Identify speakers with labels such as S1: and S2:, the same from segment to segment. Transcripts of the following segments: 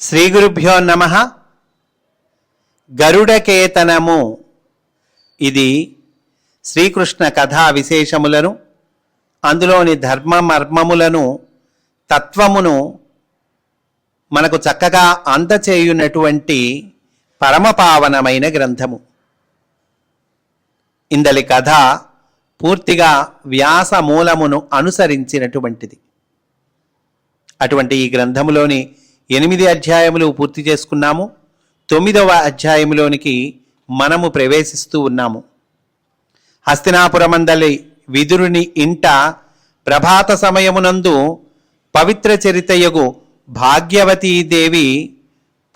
S1: శ్రీ గురుభ్యో నమ. గరుడకేతనము. ఇది శ్రీకృష్ణ కథా విశేషములను అందులోని ధర్మ మర్మములను తత్వమును మనకు చక్కగా అందచేయునటువంటి పరమపావనమైన గ్రంథము. ఇందలి కథ పూర్తిగా వ్యాస మూలమును అనుసరించినటువంటిది. అటువంటి ఈ గ్రంథములోని ఎనిమిది అధ్యాయములు పూర్తి చేసుకున్నాము. తొమ్మిదవ అధ్యాయములోనికి మనము ప్రవేశిస్తూ ఉన్నాము. హస్తినాపురమందలి విదురుని ఇంట ప్రభాత సమయమునందు పవిత్ర చరితయగు భాగ్యవతీదేవి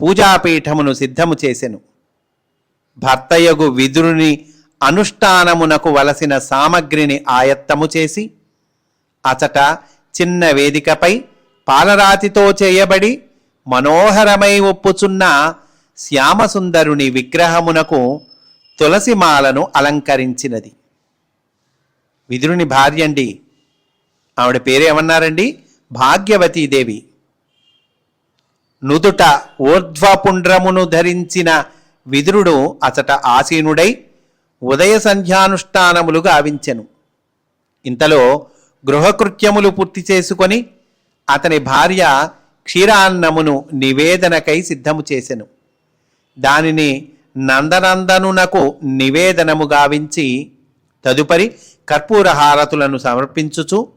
S1: పూజాపీఠమును సిద్ధము చేసెను. భర్తయగు విదురుని అనుష్ఠానమునకు వలసిన సామగ్రిని ఆయత్తము చేసి అచట చిన్న వేదికపై పాలరాతితో చేయబడి మనోహరమై ఒప్పుచున్న శ్యామసుందరుని విగ్రహమునకు తులసిమాలను అలంకరించినది. విదురుని భార్య అండి ఆవిడ పేరేమన్నారండి? భాగ్యవతీదేవి. నుదుట ఊర్ధ్వపుండ్రమును ధరించిన విదురుడు అచట ఆసీనుడై ఉదయ సంధ్యానుష్ఠానములు గావించెను. ఇంతలో గృహకృత్యములు పూర్తి చేసుకొని అతని భార్య క్షీరాన్నమును నివేదనకై సిద్ధము చేసెను. దానిని నందనందనునకు నివేదనము గావించి తదుపరి కర్పూర హారతులను సమర్పించుచు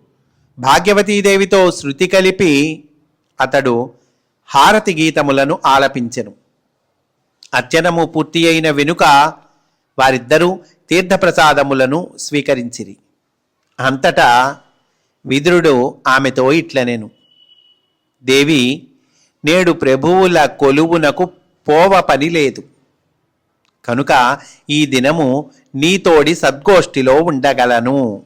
S1: భాగ్యవతీదేవితో శృతి కలిపి అతడు హారతి గీతములను ఆలపించెను. అర్చనము పూర్తి అయిన వెనుక వారిద్దరూ తీర్థప్రసాదములను స్వీకరించిరి. అంతటా విదురుడు ఆమెతో ఇట్లనెను. దేవి నేడు ప్రభువుల కొలువునకు పోవ పని లేదు. కనుక ఈ దినము నీతోడి సద్గోష్ఠిలో ఉండగలను.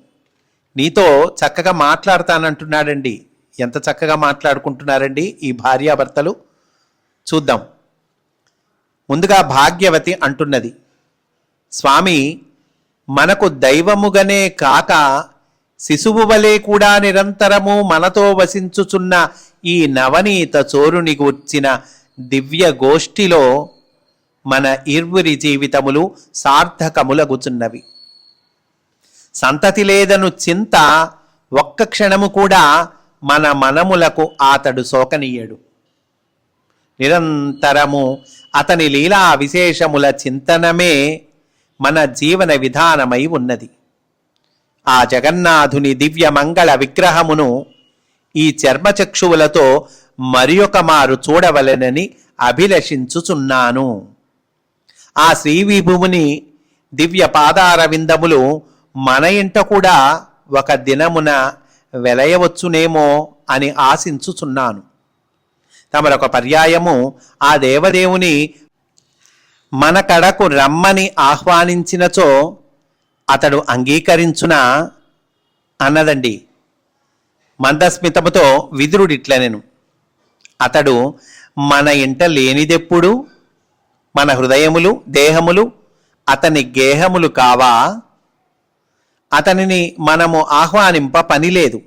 S1: నీతో చక్కగా మాట్లాడతానంటున్నాడండి. ఎంత చక్కగా మాట్లాడుకుంటున్నారండి ఈ భార్యాభర్తలు? చూద్దాం. ముందుగా భాగ్యవతి అంటున్నది. స్వామి మనకు దైవముగనే కాక శిశువు వలె కూడా నిరంతరము మనతో వసించుచున్న ఈ నవనీత చోరుని గూర్చిన దివ్య గోష్ఠిలో మన ఇర్వురి జీవితములు సార్థకములగుచున్నవి. సంతతి లేదను చింత ఒక్క క్షణము కూడా మన మనములకు అతడు సోకనీయడు నిరంతరము అతని లీలా విశేషముల చింతనమే మన జీవన విధానమై ఉన్నది. ఆ జగన్నాథుని దివ్య మంగళ విగ్రహమును ఈ చర్మచక్షువులతో మరి ఒక మారు చూడవలెనని అభిలషించుచున్నాను. ఆ శ్రీవిభుముని దివ్య పాదారవిందములు మన ఇంట కూడా ఒక దినమున వెలయవచ్చునేమో అని ఆశించుచున్నాను. తమరొక పర్యాయము ఆ దేవదేవుని మన కడకు రమ్మని ఆహ్వానించినచో అతడు అంగీకరించునా అన్నదండి. మందస్మితముతో విదురుడిట్లనెను అతడు మన ఇంట లేనిదెప్పుడు? మన హృదయములు దేహములు అతని గేహములు కావా? అతనిని మనము ఆహ్వానింప పని లేదు.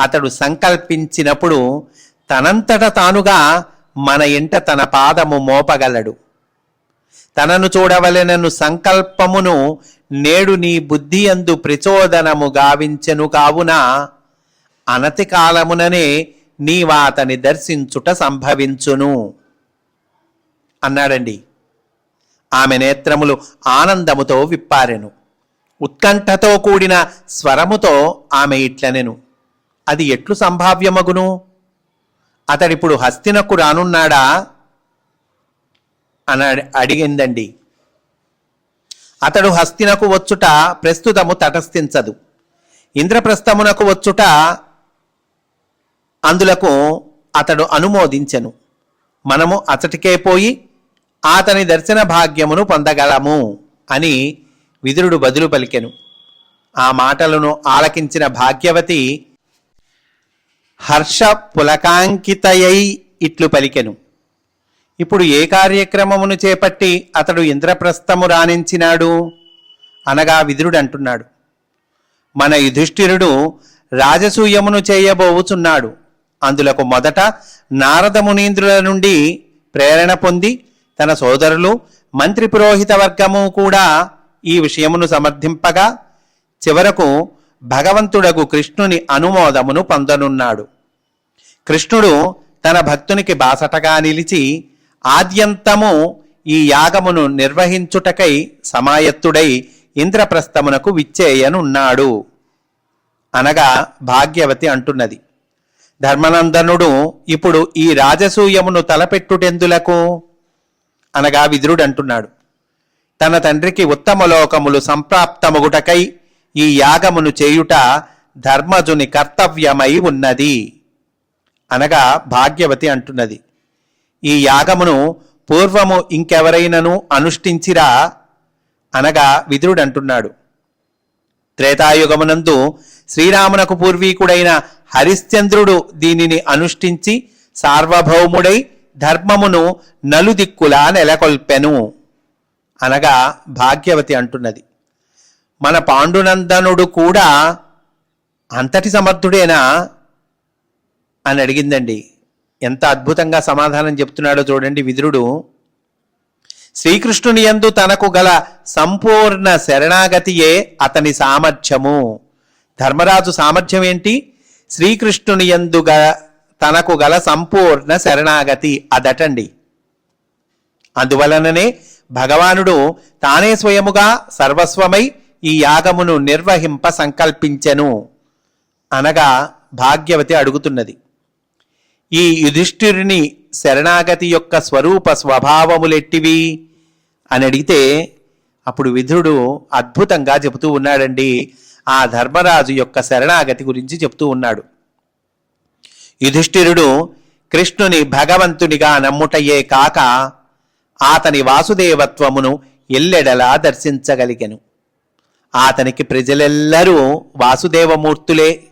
S1: అతడు సంకల్పించినప్పుడు తనంతట తానుగా మన ఇంట తన పాదము మోపగలడు. తనను చూడవలెనను సంకల్పమును నేడు నీ బుద్ధి అందు ప్రచోదనము గావించెను కావున అనతి కాలముననే నీవాతని దర్శించుట సంభవించును. అన్నాడండి. ఆమె నేత్రములు ఆనందముతో విప్పారెను. ఉత్కంఠతో కూడిన స్వరముతో ఆమె ఇట్లనెను. అది ఎట్లు సంభావ్యమగును? అతడిప్పుడు హస్తినకు రానున్నాడా? అని అడిగిందండి. అతడు హస్తినకు వచ్చుట ప్రస్తుతము తటస్థించదు. ఇంద్రప్రస్థమునకు వచ్చుట అందులకు అతడు అనుమోదించెను. మనము అతటికే పోయి అతని దర్శన భాగ్యమును పొందగలము అని విదురుడు బదులు పలికెను. ఆ మాటలను ఆలకించిన భాగ్యవతి హర్ష పులకాంకితయై ఇట్లు పలికెను. ఇప్పుడు ఏ కార్యక్రమమును చేపట్టి అతడు ఇంద్రప్రస్థము రాణించినాడు? అనగా విదురుడు అంటున్నాడు మన యుధిష్ఠిరుడు రాజసూయమును చేయబోవుచున్నాడు. అందులకు మొదట నారద మునీంద్రుల నుండి ప్రేరణ పొంది తన సోదరులు మంత్రి పురోహిత వర్గము కూడా ఈ విషయమును సమర్థింపగా చివరకు భగవంతుడకు కృష్ణుని అనుమోదమును పొందనున్నాడు. కృష్ణుడు తన భక్తునికి బాసటగా నిలిచి ఆద్యంతము ఈ యాగమును నిర్వహించుటకై సమాయత్తుడై ఇంద్రప్రస్థమునకు విచ్చేయనున్నాడు. అనగా భాగ్యవతి అంటున్నది. ధర్మనందనుడు ఇప్పుడు ఈ రాజసూయమును తలపెట్టుటెందులకు? అనగా విదురుడు అంటున్నాడు. తన తండ్రికి ఉత్తమలోకములు సంప్రాప్తముగుటకై ఈ యాగమును చేయుట ధర్మజుని కర్తవ్యమై ఉన్నది. అనగా భాగ్యవతి అంటున్నది. ఈ యాగమును పూర్వము ఇంకెవరైనను అనుష్ఠించిరా? అనగా విదురుడంటున్నాడు. త్రేతాయుగమునందు శ్రీరామునకు పూర్వీకుడైన హరిశ్చంద్రుడు దీనిని అనుష్ఠించి సార్వభౌముడై ధర్మమును నలుదిక్కులా నెలకొల్పెను. అనగా భాగ్యవతి అంటున్నది. మన పాండునందనుడు కూడా అంతటి సమర్థుడేనా? అని అడిగిందండి. ఎంత అద్భుతంగా సమాధానం చెప్తున్నాడో చూడండి. విదురుడు శ్రీకృష్ణుని యందు తనకు గల సంపూర్ణ శరణాగతియే అతని సామర్థ్యము. ధర్మరాజు సామర్థ్యం ఏంటి? శ్రీకృష్ణుని యందు గ తనకు గల సంపూర్ణ శరణాగతి అదటండి. అందువలననే భగవానుడు తానే స్వయముగా సర్వస్వమై ఈ యాగమును నిర్వహింప సంకల్పించెను అనగా భాగ్యవతి అడుగుతున్నది. ఈ యుధిష్ఠిరుని శరణాగతి యొక్క స్వరూప స్వభావములెట్టివి? అని అడిగితే అప్పుడు విధుడు అద్భుతంగా చెబుతూ ఉన్నాడండి. ఆ ధర్మరాజు యొక్క శరణాగతి గురించి చెప్తూ ఉన్నాడు. యుధిష్ఠిరుడు కృష్ణుని భగవంతునిగా నమ్ముటయే కాక అతని వాసుదేవత్వమును ఎల్లెడలా దర్శించగలిగెను. అతనికి ప్రజలెల్లరూ వాసుదేవమూర్తులే.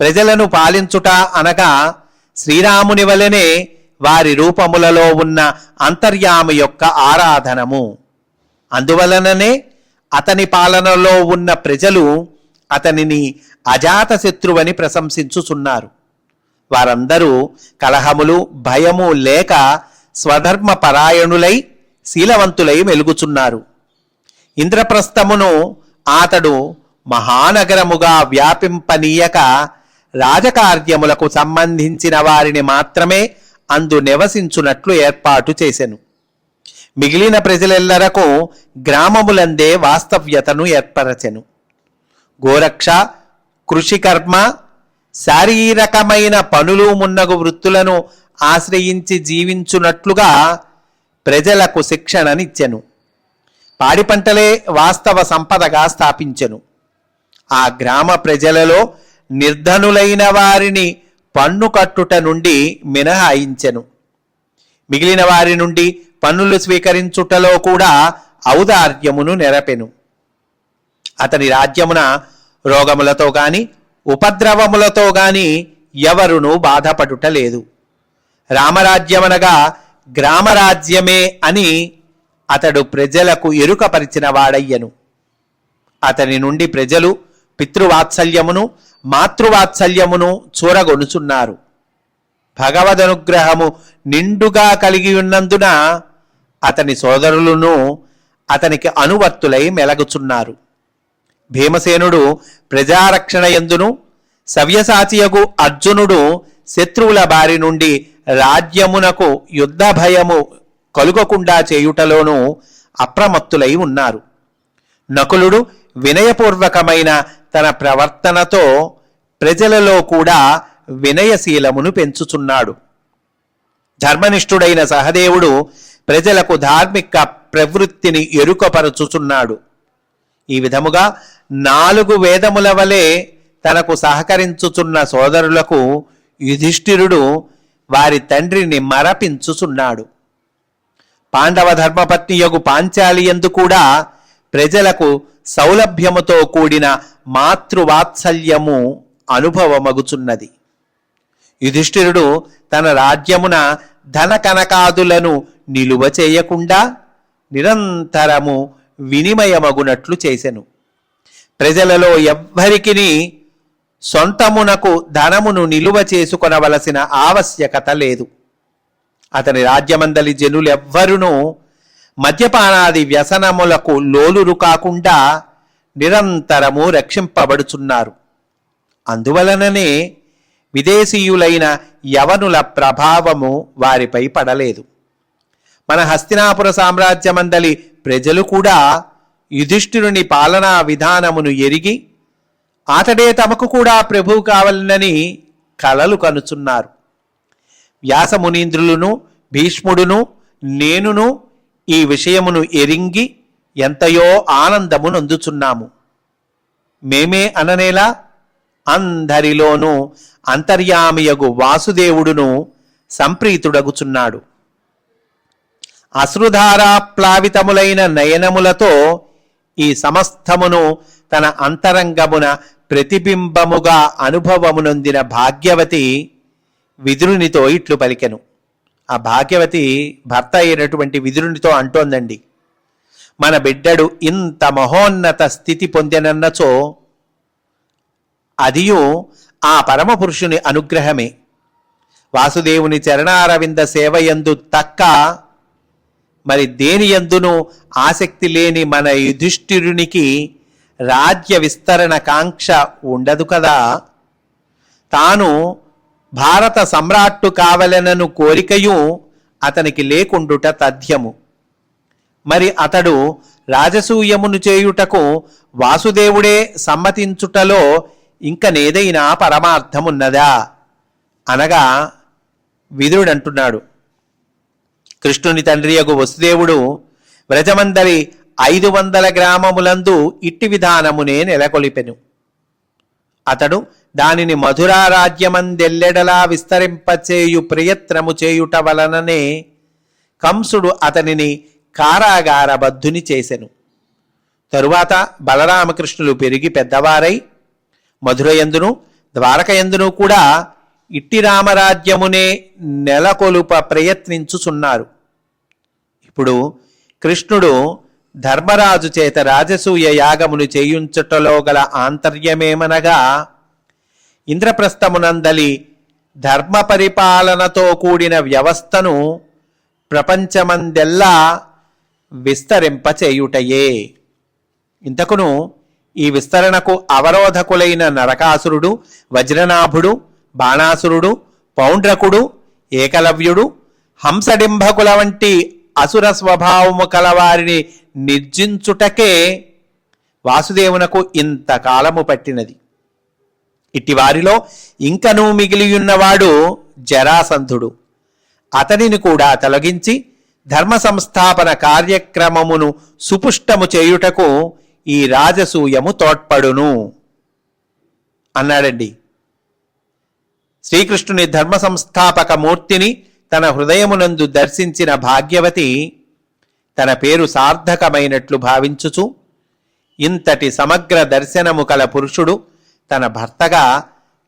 S1: ప్రజలను పాలించుట అనగా శ్రీరాముని వలనే వారి రూపములలో ఉన్న అంతర్యామి యొక్క ఆరాధనము. అందువలననే అతని పాలనలో ఉన్న ప్రజలు అతనిని అజాతశత్రువని ప్రశంసించుచున్నారు. వారందరూ కలహములు భయము లేక స్వధర్మ పరాయణులై శీలవంతులై మెలుగుచున్నారు. ఇంద్రప్రస్థమును అతడు మహానగరముగా వ్యాపింపనీయక రాజకార్యములకు సంబంధించిన వారిని మాత్రమే అందు నివసించునట్లు ఏర్పాటు చేసెను. మిగిలిన ప్రజలెల్లరకు గ్రామములందే వాస్తవ్యతను ఏర్పరచెను. గోరక్ష కృషికర్మ శారీరకమైన పనులు మున్నగు వృత్తులను ఆశ్రయించి జీవించునట్లుగా ప్రజలకు శిక్షణనిచ్చెను. పాడి పంటలే వాస్తవ సంపదగా స్థాపించెను. ఆ గ్రామ ప్రజలలో నిర్ధనులైన వారిని పన్ను కట్టుట నుండి మినహాయించెను. మిగిలిన వారి నుండి పన్నులు స్వీకరించుటలో కూడా ఔదార్యమును నెరపెను. అతని రాజ్యమున రోగములతో గాని ఉపద్రవములతో గాని ఎవరునూ బాధపడుట లేదు. రామరాజ్యమనగా గ్రామరాజ్యమే అని అతడు ప్రజలకు ఎరుకపరిచిన వాడయ్యను. అతని నుండి ప్రజలు పితృవాత్సల్యమును మాతృవాత్సల్యమును చూరగొనుచున్నారు. భగవదనుగ్రహము నిండుగా కలిగి ఉన్నందున అతని సోదరులను అతనికి అనువర్తులై మెలగుచున్నారు. భీమసేనుడు ప్రజారక్షణ ఎందును సవ్యసాచియగు అర్జునుడు శత్రువుల బారి నుండి రాజ్యమునకు యుద్ధ భయము కలుగకుండా చేయుటలోనూ అప్రమత్తులై ఉన్నారు. నకులుడు వినయపూర్వకమైన తన ప్రవర్తనతో ప్రజలలో కూడా వినయశీలమును పెంచుచున్నాడు. ధర్మనిష్ఠుడైన సహదేవుడు ప్రజలకు ధార్మిక ప్రవృత్తిని ఎరుకపరచుచున్నాడు. ఈ విధముగా నాలుగు వేదముల వలె తనకు సహకరించుచున్న సోదరులకు యుధిష్ఠిరుడు వారి తండ్రిని మరపించుచున్నాడు. పాండవ ధర్మపత్ని యొగు పాంచాలి ఎందు కూడా ప్రజలకు సౌలభ్యముతో కూడిన మాతృవాత్సల్యము అనుభవమగుచున్నది. యుధిష్ఠిరుడు తన రాజ్యమున ధన కనకాదులను నిలువ చేయకుండా నిరంతరము వినిమయమగునట్లు చేసెను. ప్రజలలో ఎవ్వరికిని సొంతమునకు ధనమును నిలువ చేసుకొనవలసిన ఆవశ్యకత లేదు. అతని రాజ్యమందలి జనులెవ్వరునూ మద్యపానాది వ్యసనములకు లోలురు కాకుండా నిరంతరము రక్షింపబడుచున్నారు. అందువలననే విదేశీయులైన యవనుల ప్రభావము వారిపై పడలేదు. మన హస్తినాపుర సామ్రాజ్యమందలి ప్రజలు కూడా యుధిష్ఠిరుని పాలనా విధానమును ఎరిగి అతడే తమకు కూడా ప్రభువు కావాలనని కలలు కనుచున్నారు. వ్యాసమునీంద్రులను భీష్ముడును నేనును ఈ విషయమును ఎరింగి ఎంతయో ఆనందము నందుచున్నాము. మేమే అననేలా అందరిలోనూ అంతర్యామియగు వాసుదేవుడును సంప్రీతుడగుచున్నాడు. అశ్రుధారా ప్లావితములైన నయనములతో ఈ సమస్తమును తన అంతరంగమున ప్రతిబింబముగా అనుభవమునొందిన భాగ్యవతి విదురునితో ఇట్లు పలికెను. ఆ భాగ్యవతి భర్త అయినటువంటి విదురునితో అంటోందండి. మన బిడ్డడు ఇంత మహోన్నత స్థితి పొందినన్నచో అదియు ఆ పరమపురుషుని అనుగ్రహమే. వాసుదేవుని చరణారవింద సేవయందు తక్క మరి దేని ఎందును ఆసక్తి లేని మన యుధిష్ఠిరునికి రాజ్య విస్తరణ కాంక్ష ఉండదు కదా. తాను భారత సమ్రాట్టు కావలెనను కోరికయు అతనికి లేకుండుట తథ్యము. మరి అతడు రాజసూయమును చేయుటకు వాసుదేవుడే సమ్మతించుటలో ఇంకనేదైనా పరమార్థమున్నదా? అనగా విదురుడంటున్నాడు. కృష్ణుని తండ్రియగు వసుదేవుడు వ్రజమందరి ఐదు వందల గ్రామములందు ఇట్టి విధానమునే నెలకొలిపెను. అతడు దానిని మధురారాజ్యమందెల్లెడలా విస్తరింపచేయు ప్రయత్నము చేయుట వలననే కంసుడు అతనిని కారాగారబద్ధుని చేసెను. తరువాత బలరామకృష్ణులు పెరిగి పెద్దవారై మధురయందును ద్వారకయందును కూడా ఇట్టి రామరాజ్యమునే నెలకొలుప ప్రయత్నించుచున్నారు. ఇప్పుడు కృష్ణుడు ధర్మరాజు చేత రాజసూయ యాగమును చేయుంచుటలో గల ఆంతర్యమేమనగా ఇంద్రప్రస్థమునందలి ధర్మ పరిపాలనతో కూడిన వ్యవస్థను ప్రపంచమందెల్లా విస్తరింపచేయుటయే. ఇంతకును ఈ విస్తరణకు అవరోధకులైన నరకాసురుడు వజ్రనాభుడు బాణాసురుడు పౌండ్రకుడు ఏకలవ్యుడు హంసడింభకుల వంటి అసుర స్వభావము కలవారిని నిర్జించుటకే వాసుదేవునకు ఇంతకాలము పట్టినది. ఇట్టి వారిలో ఇంకనూ మిగిలియున్నవాడు జరాసంధుడు. అతనిని కూడా తొలగించి ధర్మ సంస్థాపన కార్యక్రమమును సుపుష్టము చేయుటకు ఈ రాజసూయము తోడ్పడును. అన్నాడండి. శ్రీకృష్ణుని ధర్మ సంస్థాపక మూర్తిని తన హృదయమునందు దర్శించిన భాగ్యవతి తన పేరు సార్థకమైనట్లు భావించుచు ఇంతటి సమగ్ర దర్శనము కల పురుషుడు తన భర్తగా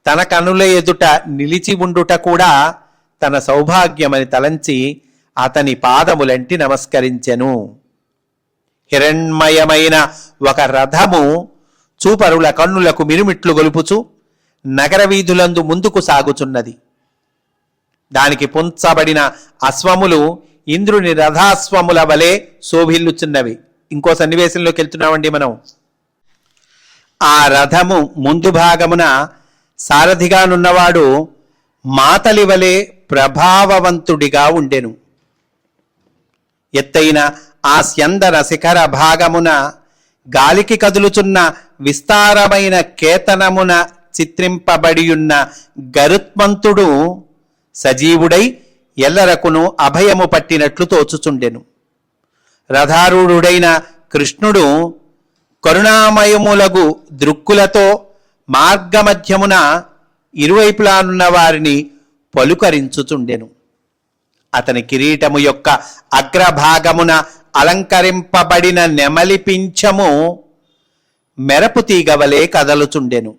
S1: తన కనుల ఎదుట నిలిచి ఉండుట కూడా తన సౌభాగ్యమని తలంచి అతని పాదములంటి నమస్కరించెను. హిరణ్మయమైన ఒక రథము చూపరుల కన్నులకు మిరుమిట్లు గొలుపుచు నగర వీధులందు ముందుకు సాగుచున్నది. దానికి పుంచబడిన అశ్వములు ఇంద్రుని రథాశ్వముల వలె శోభిల్లుచున్నవి. ఇంకో సన్నివేశంలోకి వెళ్తున్నామండి మనం. ఆ రథము ముందు భాగమున సారథిగానున్నవాడు మాతలివలే ప్రభావవంతుడిగా ఉండెను. ఎత్తైన ఆ స్యందర శిఖర భాగమున గాలికి కదులుచున్న విస్తారమైన కేతనమున చిత్రింపబడియున్న గరుత్మంతుడు సజీవుడై ఎల్లరకును అభయము పట్టినట్లు తోచుచుండెను. రథారూఢుడైన కృష్ణుడు కరుణామయములగు దృక్కులతో మార్గమధ్యమున ఇరువైపులానున్న వారిని పలుకరించుచుండెను. అతని కిరీటము యొక్క అగ్రభాగమున అలంకరింపబడిన నెమలి పింఛము మెరపు తీగవలే కదలుచుండెను.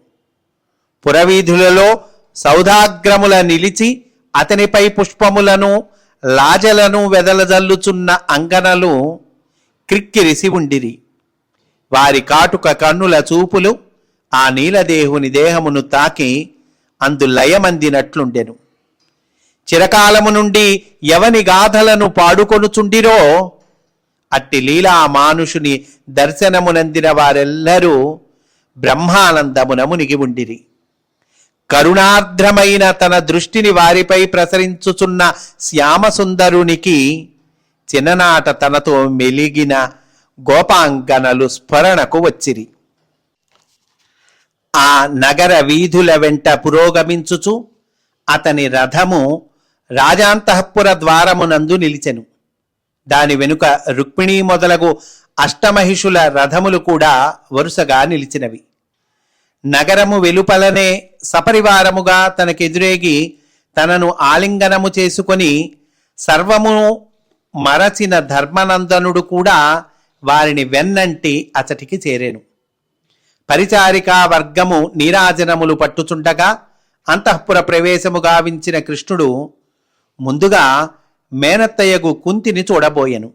S1: పురవీధులలో సౌధాగ్రముల నిలిచి అతనిపై పుష్పములను లాజలను వెదలజల్లుచున్న అంగనలు క్రిక్కిరిసి ఉండిరి. వారి కాటుక కన్నుల చూపులు ఆ నీలదేహుని దేహమును తాకి అందు లయమందినట్లుండెను. చిరకాలము నుండి ఎవని గాథలను పాడుకొనుచుండిరో అట్టి లీలా మానుషుని దర్శనమునందిన వారెల్లరూ బ్రహ్మానందమున మునిగి ఉండిరి. కరుణార్ద్రమైన తన దృష్టిని వారిపై ప్రసరించుచున్న శ్యామసుందరునికి చిన్ననాట తనతో మెలిగిన గోపాంగనలు స్ఫురణకు వచ్చిరి. ఆ నగర వీధుల వెంట పురోగమించుచు అతని రథము రాజాంతఃపుర ద్వారమునందు నిలిచెను. దాని వెనుక రుక్మిణీ మొదలగు అష్టమహిషుల రథములు కూడా వరుసగా నిలిచినవి. నగరము వెలుపలనే సపరివారముగా తనకెదురేగి తనను ఆలింగనము చేసుకొని సర్వము మరచిన ధర్మనందనుడు కూడా వారిని వెన్నంటి అచటికి చేరేను. పరిచారికా వర్గము నీరాజనములు పట్టుచుండగా అంతఃపుర ప్రవేశము గావించిన కృష్ణుడు ముందుగా మేనత్తయ్యగు కుంతిని చూడబోయెను.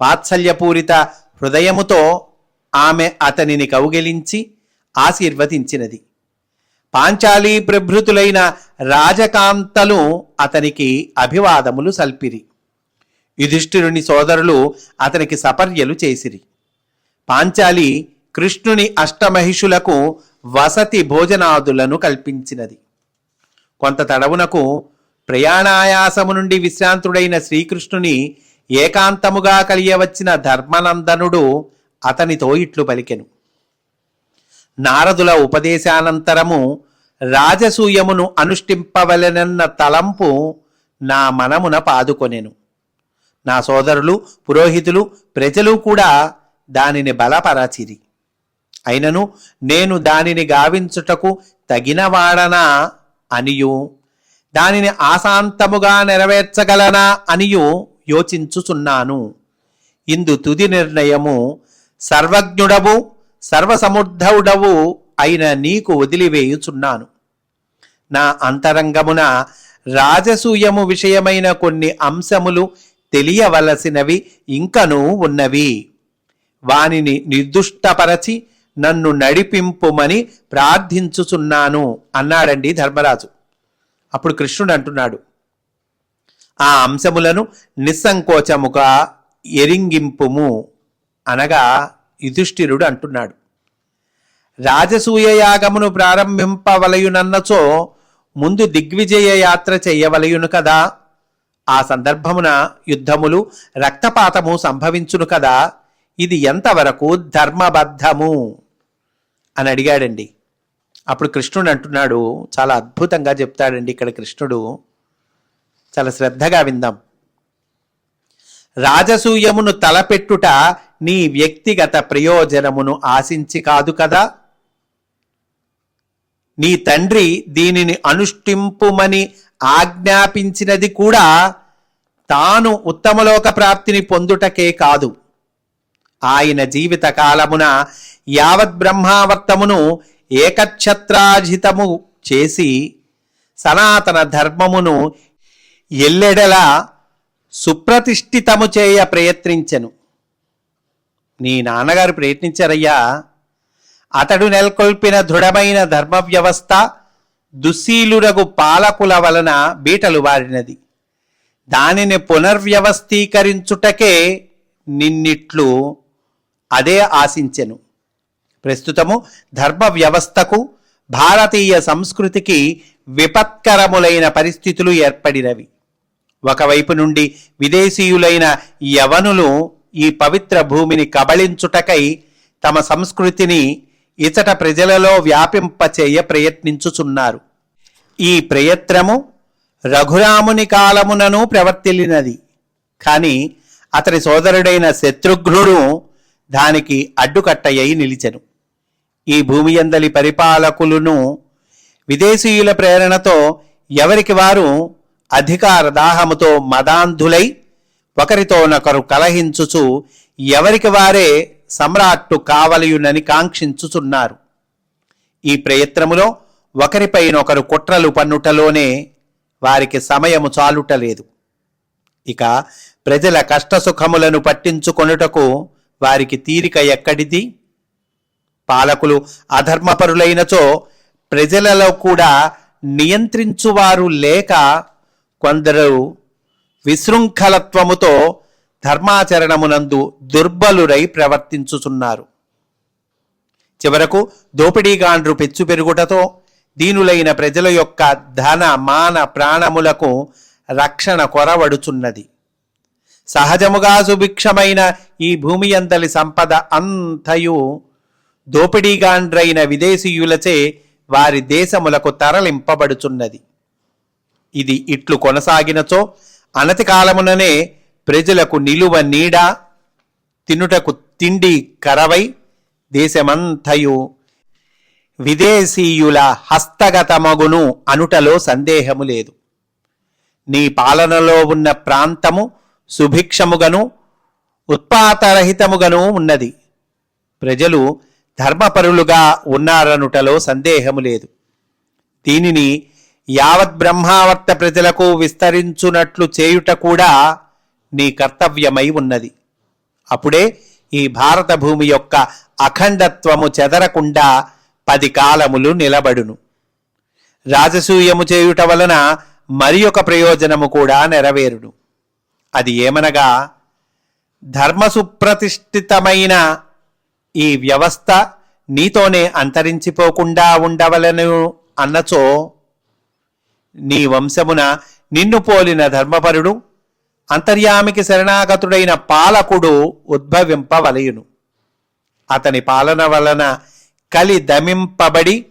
S1: వాత్సల్యపూరిత హృదయముతో ఆమె అతనిని కౌగిలించి ఆశీర్వదించినది. పాంచాలీ ప్రభృతులైన రాజకాంతలు అతనికి అభివాదములు సల్పిరి. యుధిష్ఠిరుని సోదరులు అతనికి సపర్యలు చేసిరి. పాంచాలి కృష్ణుని అష్టమహిషులకు వసతి భోజనాదులను కల్పించినది. కొంత తడవునకు ప్రయాణాయాసము నుండి విశ్రాంతుడైన శ్రీకృష్ణుని ఏకాంతముగా కలియవచ్చిన ధర్మనందనుడు అతనితో ఇట్లు పలికెను. నారదుల ఉపదేశానంతరము రాజసూయమును అనుష్ఠింపవలెనన్న తలంపు నా మనమున పాదుకొనెను. నా సోదరులు పురోహితులు ప్రజలు కూడా దానిని బలపరాచిరి. అయినను నేను దానిని గావించుటకు తగినవాడనా అనియు? దానిని ఆశాంతముగా నెరవేర్చగలనా అనియు యోచించుచున్నాను. ఇందు తుది నిర్ణయము సర్వజ్ఞుడవు సర్వసమర్థవుడవు అయిన నీకు వదిలివేయుచున్నాను. నా అంతరంగమున రాజసూయము విషయమైన కొన్ని అంశములు తెలియవలసినవి ఇంకనూ ఉన్నవి. వానిని నిర్దుష్టపరచి నన్ను నడిపింపుమని ప్రార్థించుచున్నాను అన్నాడండి ధర్మరాజు. అప్పుడు కృష్ణుడు అంటున్నాడు ఆ అంశములను నిస్సంకోచముగా ఎరింగింపుము అనగా యుధిష్ఠిరుడు అంటున్నాడు. రాజసూయ యాగమును ప్రారంభింపవలయునన్నచో ముందు దిగ్విజయ యాత్ర చేయవలయును కదా? ఆ సందర్భమున యుద్ధములు రక్తపాతము సంభవించును కదా ఇది ఎంతవరకు ధర్మబద్ధము? అని అడిగాడండి. అప్పుడు కృష్ణుడు అంటున్నాడు చాలా అద్భుతంగా చెప్తాడండి ఇక్కడ కృష్ణుడు. చాలా శ్రద్ధగా విందాం. రాజసూయమును తలపెట్టుట నీ వ్యక్తిగత ప్రయోజనమును ఆశించి కాదు కదా? నీ తండ్రి దీనిని అనుష్ఠింపుమని ఆజ్ఞాపించినది కూడా తాను ఉత్తమలోక ప్రాప్తిని పొందుటకే కాదు. ఆయన జీవిత కాలమున యావత్ బ్రహ్మావర్తమును ఏకఛత్రాజితము చేసి సనాతన ధర్మమును ఎల్లెడలా సుప్రతిష్ఠితము చేయ ప్రయత్నించెను. నీ నాన్నగారు ప్రయత్నించారయ్యా. అతడు నెలకొల్పిన దృఢమైన ధర్మ వ్యవస్థ దుశ్శీలురగు పాలకుల వలన బీటలు వారినది. దానిని పునర్వ్యవస్థీకరించుటకే నిన్నిట్లు అదే ఆశించెను. ప్రస్తుతము ధర్మ వ్యవస్థకు భారతీయ సంస్కృతికి విపత్కరములైన పరిస్థితులు ఏర్పడినవి. ఒకవైపు నుండి విదేశీయులైన యవనులు ఈ పవిత్ర భూమిని కబళించుటకై తమ సంస్కృతిని ఇతట ప్రజలలో వ్యాపింపచేయ ప్రయత్నించుచున్నారు. ఈ ప్రయత్నము రఘురాముని కాలమునను ప్రవర్తిల్లినది. కాని అతని సోదరుడైన శత్రుఘ్నుడు దానికి అడ్డుకట్టయ్యి నిలిచెను. ఈ భూమి అందలి పరిపాలకులను విదేశీయుల ప్రేరణతో ఎవరికి వారు అధికార దాహముతో మదాంధులై ఒకరితోనొకరు కలహించుచు ఎవరికి వారే సమ్రాట్టు కావలయునని కాంక్షించుచున్నారు. ఈ ప్రయత్నములో ఒకరిపైనొకరు కుట్రలు పన్నుటలోనే వారికి సమయము చాలుటలేదు. ఇక ప్రజల కష్టసుఖములను పట్టించుకొనుటకు వారికి తీరిక ఎక్కడిది? పాలకులు అధర్మపరులైనచో ప్రజలలో కూడా నియంత్రించువారు లేక కొందరు విశృంఖలత్వముతో ధర్మాచరణమునందు దుర్బలురై ప్రవర్తించుచున్నారు. చివరకు దోపిడీగాండ్రు పెచ్చు పెరుగుటతో దీనులైన ప్రజల యొక్క ధన మాన ప్రాణములకు రక్షణ కొరవడుచున్నది. సహజముగా సుభిక్షమైన ఈ భూమి అందలి సంపద అంతయు దోపిడీగాండ్రైన విదేశీయులచే వారి దేశములకు తరలింపబడుచున్నది. ఇది ఇట్లు కొనసాగినచో అనతి కాలముననే ప్రజలకు నిలువ నీడ తినుటకు తిండి కరవై దేశమంతయు. విదేశీయుల హస్తగతమగును అనుటలో సందేహము లేదు. నీ పాలనలో ఉన్న ప్రాంతము సుభిక్షముగను ఉత్పాతరహితముగను ఉన్నది. ప్రజలు ధర్మపరులుగా ఉన్నారనుటలో సందేహము లేదు. దీనిని యావత్ బ్రహ్మావర్త ప్రజలకు విస్తరించునట్లు చేయుట కూడా నీ కర్తవ్యమై ఉన్నది. అప్పుడే ఈ భారత భూమి యొక్క అఖండత్వము చెదరకుండా పది కాలములు నిలబడును. రాజసూయము చేయుట వలన మరి ఒక ప్రయోజనము కూడా నెరవేరును. అది ఏమనగా ధర్మసుప్రతిష్ఠితమైన ఈ వ్యవస్థ నీతోనే అంతరించిపోకుండా ఉండవలను అన్నచో నీ వంశమున నిన్ను పోలిన ధర్మపరుడు అంతర్యామికి శరణాగతుడైన పాలకుడు ఉద్భవింపవలయును. అతని పాలన వలన కలి దమింపబడి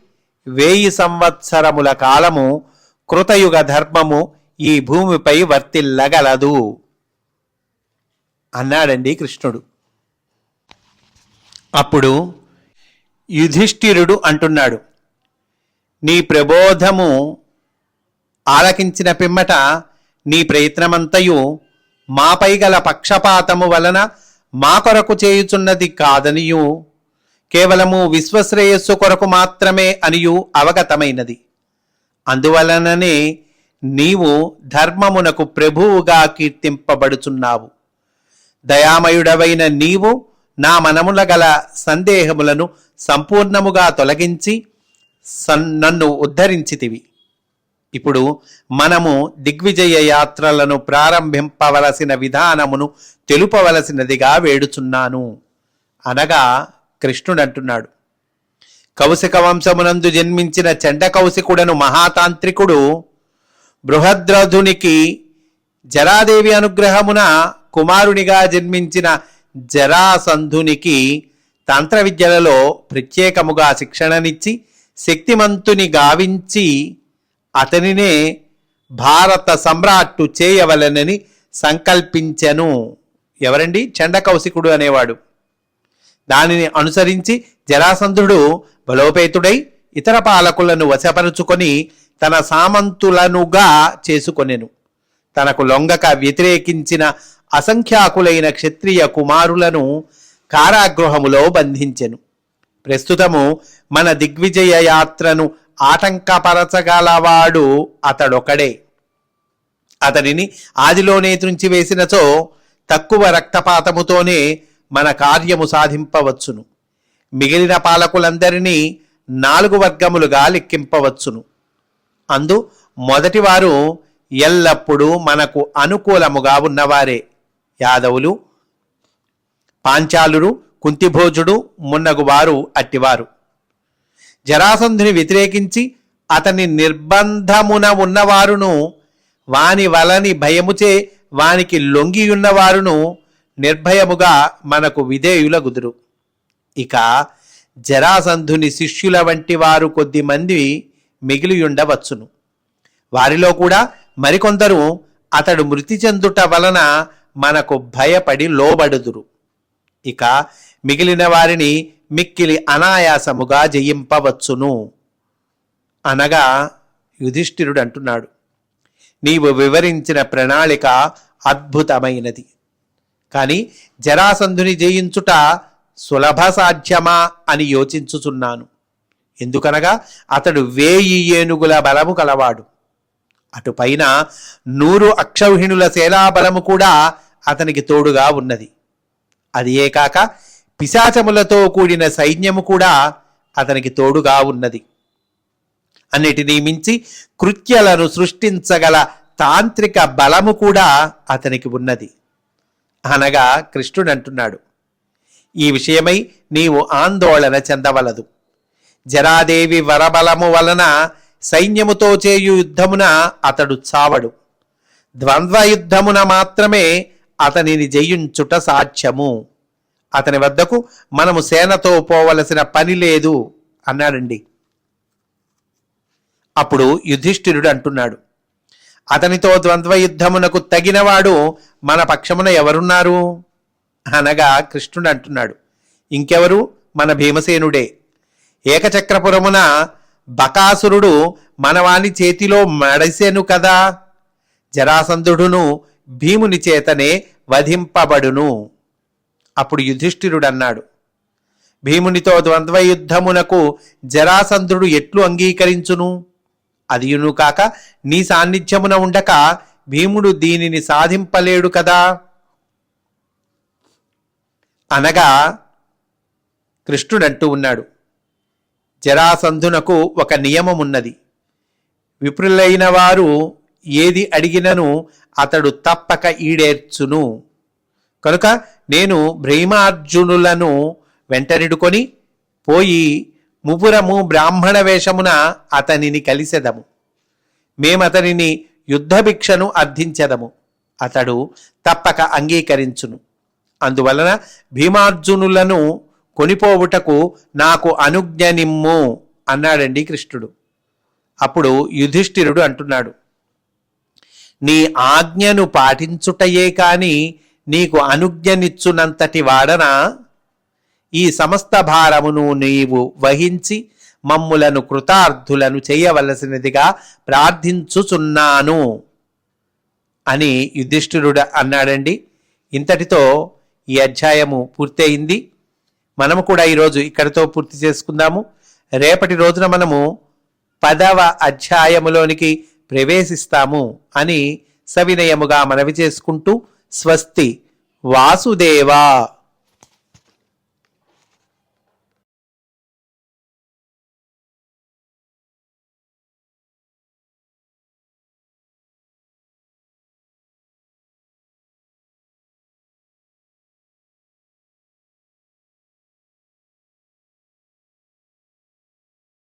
S1: వేయి సంవత్సరముల కాలము కృతయుగ ధర్మము ఈ భూమిపై వర్తిల్లగలదు. అన్నాడండి కృష్ణుడు. అప్పుడు యుధిష్ఠిరుడు అంటున్నాడు నీ ప్రబోధము ఆలకించిన పిమ్మట నీ ప్రయత్నమంతయు మాపై గల పక్షపాతము వలన మా కొరకు చేయుచున్నది కాదనియు. కేవలము విశ్వశ్రేయస్సు కొరకు మాత్రమే అనియు అవగతమైనది. అందువలననే నీవు ధర్మమునకు ప్రభువుగా కీర్తింపబడుచున్నావు. దయామయుడవైన నీవు నా మనముల గల సందేహములను సంపూర్ణముగా తొలగించి సన్ నన్ను ఉద్ధరించితివి. ఇప్పుడు మనము దిగ్విజయ యాత్రలను ప్రారంభింపవలసిన విధానమును తెలుపవలసినదిగా వేడుచున్నాను. అనగా కృష్ణుడు అంటున్నాడు కౌశిక వంశమునందు జన్మించిన చెండ కౌశికుడను మహాతాంత్రికుడు బృహద్రథునికి జరాదేవి అనుగ్రహమున కుమారునిగా జన్మించిన జరాసంధునికి తంత్ర విద్యలలో ప్రత్యేకముగా శిక్షణనిచ్చి శక్తిమంతుని గావించి అతనినే భారత సమ్రాట్టు చేయవలనని సంకల్పించెను. ఎవరండి? చండకౌశికుడు అనేవాడు. దానిని అనుసరించి జరాసంధుడు బలోపేతుడై ఇతర పాలకులను వశపరుచుకొని తన సామంతులనుగా చేసుకొనెను. తనకు లొంగక వ్యతిరేకించిన అసంఖ్యాకులైన క్షత్రియ కుమారులను కారాగృహములో బంధించెను. ప్రస్తుతము మన దిగ్విజయ యాత్రను ఆటంకపరచగలవాడు అతడొకడే. అతడిని ఆదిలోనే త్రుంచివేసినచో తక్కువ రక్తపాతముతోనే మన కార్యము సాధింపవచ్చును. మిగిలిన పాలకులందరినీ నాలుగు వర్గములుగా లెక్కింపవచ్చును. అందు మొదటివారు ఎల్లప్పుడూ మనకు అనుకూలముగా ఉన్నవారే. యాదవులు పాంచాలురు కుంతిభోజుడు మున్నగువారు అట్టివారు. జరాసంధుని వ్యతిరేకించి అతని నిర్బంధమున ఉన్నవారును వాని వలని భయముచే వానికి లొంగియున్నవారును నిర్భయముగా మనకు విధేయులగుదురు. ఇక జరాసంధుని శిష్యుల వంటి వారు కొద్ది మంది మిగిలియుండవచ్చును. వారిలో కూడా మరికొందరు అతడు మృతి చెందుట వలన మనకు భయపడి లోబడుదురు. ఇక మిగిలిన వారిని మిక్కిలి అనాయాసముగా జయింపవచ్చును. అనగా యుధిష్ఠిరుడు అంటున్నాడు నీవు వివరించిన ప్రణాళిక అద్భుతమైనది కానీ జరాసంధుని జయించుట సులభ సాధ్యమా అని యోచించుచున్నాను. ఎందుకనగా అతడు వేయి ఏనుగుల బలము కలవాడు. అటుపైన నూరు అక్షౌహిణుల సేనాబలము కూడా అతనికి తోడుగా ఉన్నది. అది ఏ కాక పిశాచములతో కూడిన సైన్యము కూడా అతనికి తోడుగా ఉన్నది. అన్నిటినీ మించి కృత్యలను సృష్టించగల తాంత్రిక బలము కూడా అతనికి ఉన్నది. అనగా కృష్ణుడు అంటున్నాడు ఈ విషయమై నీవు ఆందోళన చెందవలదు. జరాదేవి వరబలము వలన సైన్యముతో చేయు యుద్ధమున అతడు చావడు. ద్వంద్వ యుద్ధమున మాత్రమే అతనిని జయించుట సాధ్యము. అతని వద్దకు మనము సేనతో పోవలసిన పని లేదు అన్నాడండి. అప్పుడు యుధిష్ఠిరుడు అంటున్నాడు అతనితో ద్వంద్వ యుద్ధమునకు తగినవాడు మన పక్షమున ఎవరున్నారు? అనగా కృష్ణుడు అంటున్నాడు ఇంకెవరు? మన భీమసేనుడే. ఏకచక్రపురమున బకాసురుడు మనవాని చేతిలో మడసెను కదా? జరాసంధుడును భీముని చేతనే వధింపబడును. అప్పుడు యుధిష్ఠిరుడన్నాడు భీమునితో ద్వంద్వ యుద్ధమునకు ఎట్లు అంగీకరించును? అదియును కాక నీ సాన్నిధ్యమున ఉండక భీముడు దీనిని సాధింపలేడు కదా? అనగా కృష్ణుడంటూ ఉన్నాడు జరాసంధునకు ఒక నియమమున్నది. విప్రులైన వారు ఏది అడిగినను అతడు తప్పక ఈడేర్చును. కనుక నేను భ్రీమార్జునులను వెంటనిడుకొని పోయి ముపురము బ్రాహ్మణ వేషమున అతనిని కలిసెదము. మేమతనిని యుద్ధభిక్షను అర్థించెదము. అతడు తప్పక అంగీకరించును. అందువలన భీమార్జునులను కొనిపోవుటకు నాకు అనుజ్ఞ నిమ్ము అన్నాడండి కృష్ణుడు. అప్పుడు యుధిష్ఠిరుడు అంటున్నాడు నీ ఆజ్ఞను పాటించుటయే కాని నీకు అనుజ్ఞనిచ్చునంతటి వాడన? ఈ సమస్త భారమును నీవు వహించి మమ్ములను కృతార్థులను చేయవలసినదిగా ప్రార్థించుచున్నాను. అని యుధిష్ఠిరుడు అన్నాడండి. ఇంతటితో ఈ అధ్యాయము పూర్తయింది. మనము కూడా ఈరోజు ఇక్కడితో పూర్తి చేసుకుందాము. రేపటి రోజున మనము పదవ అధ్యాయములోనికి ప్రవేశిస్తాము అని సవినయముగా మనవి చేసుకుంటూ స్వస్తి వాసుదేవా